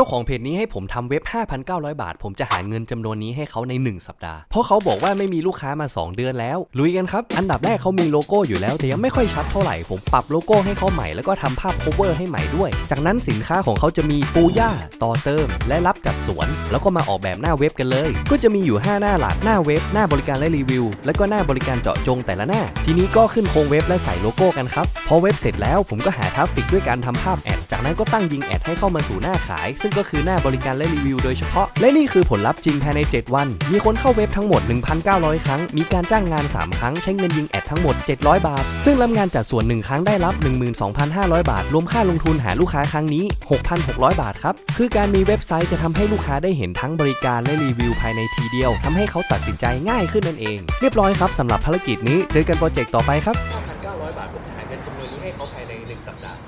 จ้าของเพจนี้ให้ผมทำเว็บ 5,900 บาท ผมจะหาเงินจำนวนนี้ให้เขาใน 1 สัปดาห์ เพราะเขาบอกว่าไม่มีลูกค้ามา 2 เดือนแล้ว ลุยกันครับ อันดับแรกเขามีโลโก้อยู่แล้ว แต่ยังไม่ค่อยชัดเท่าไหร่ ผมปรับโลโก้ให้เขาใหม่ แล้วก็ทำภาพ cover ให้ใหม่ด้วย จากนั้นสินค้าของเขาจะมีปูย่า ต่อเติม และรับจัดสวน แล้วก็มาออกแบบหน้าเว็บกันเลย ก็จะมีอยู่ 5 หน้าหลัก หน้าเว็บ หน้าบริการและรีวิว แล้วก็หน้าบริการเจาะจงแต่ละหน้า ทีนี้ก็ขึ้นโครงเว็บและใส่โลโก้กันครับ พอเว็บเสร็จแล้วผมก็หาทราฟฟิกด้วยการทำภาพแอด จากนั้นก็ตั้งยิงแอดให้เข้ามาสู่หน้าขายซึ่งึ่งก็คือหน้าบริการและรีวิวโดยเฉพาะ และนี่คือผลลัพธ์จริงภายใน 7 วัน มีคนเข้าเว็บทั้งหมด 1,900 ครั้ง มีการจ้างงาน 3 ครั้ง ใช้เงินยิงแอดทั้งหมด 700 บาท ซึ่งรับงานจากส่วน 1 ครั้งได้รับ 12,500 บาท รวมค่าลงทุนหาลูกค้าครั้งนี้ 6,600 บาทครับ คือการมีเว็บไซต์จะทำให้ลูกค้าได้เห็นทั้งบริการและรีวิวภายในทีเดียว ทำให้เขาตัดสินใจง่ายขึ้นนั่นเอง เรียบร้อยครับสำหรับภารกิจนี้เจอกันโปรเจกต์ต่อไปครับ9,900 บาทผมขายเงินจำนวนนี้ให้เขาภายใน 1 สัปดาห์